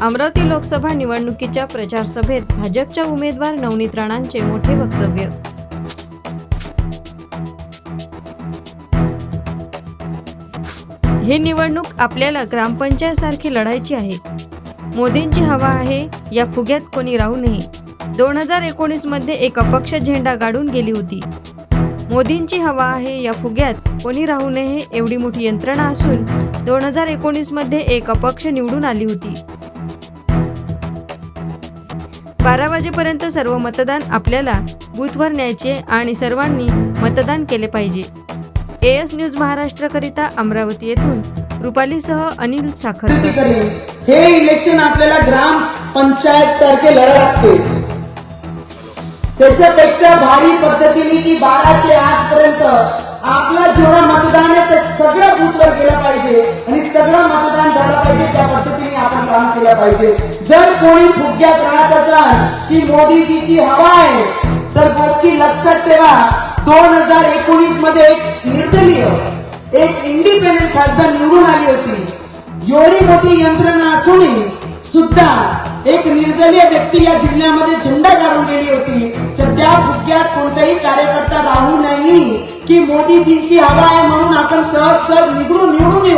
अमरावती लोकसभा निवडणुकीच्या प्रचार सभेत भाजपच्या उमेदवार नवनीत राणांचे मोठे वक्तव्य. ही निवडणूक आपल्याला ग्रामपंचायत सारखी लढायची आहे. मोदींची हवा आहे या फुग्यात कोणी राहू नये. दोन हजार एकोणीसमध्ये एक अपक्ष झेंडा गाडून गेली होती. मोदींची हवा आहे या फुग्यात कोणी राहू नये एवढी मोठी यंत्रणा असून दोन हजार एकोणीसमध्ये एक अपक्ष निवडून आली होती. बारा वाजेपर्यंत सर्व मतदान आपल्याला बूथवर न्यायचे आणि सर्वांनी मतदान केले पाहिजे. ए एस न्यूज महाराष्ट्रकरिता अमरावती येथून रुपालीसह अनिल साखर. हे इलेक्शन आपल्याला ग्राम पंचायत सारखे लढा लागते. त्याच्यापेक्षा भारी पद्धतीने की बाराचे आजपर्यंत आपला जेवढं मतदान आहे ते सगळं बूथवर गेलं पाहिजे आणि सगळं मतदान झालं पाहिजे त्या पद्धतीने. काम केलं पाहिजे. जर कोणी फुग्यात राहत असाल की मोदीजीची हवा आहे तर गोष्टी लक्षात ठेवा. दोन हजार एकोणीसमध्ये एक निर्दलीय एक इंडिपेंडेंट खासदार निवडून आली होती. एवढी मोठी यंत्रणा असूनही सुद्धा एक निर्दलीय व्यक्ती या जिल्ह्यामध्ये झेंडा काढून गेली होती. तर त्या फुग्यात कोणताही कार्यकर्ता राहू नाही की मोदीजींची हवा आहे म्हणून आपण सहज सहज निवडून निवडून येऊ.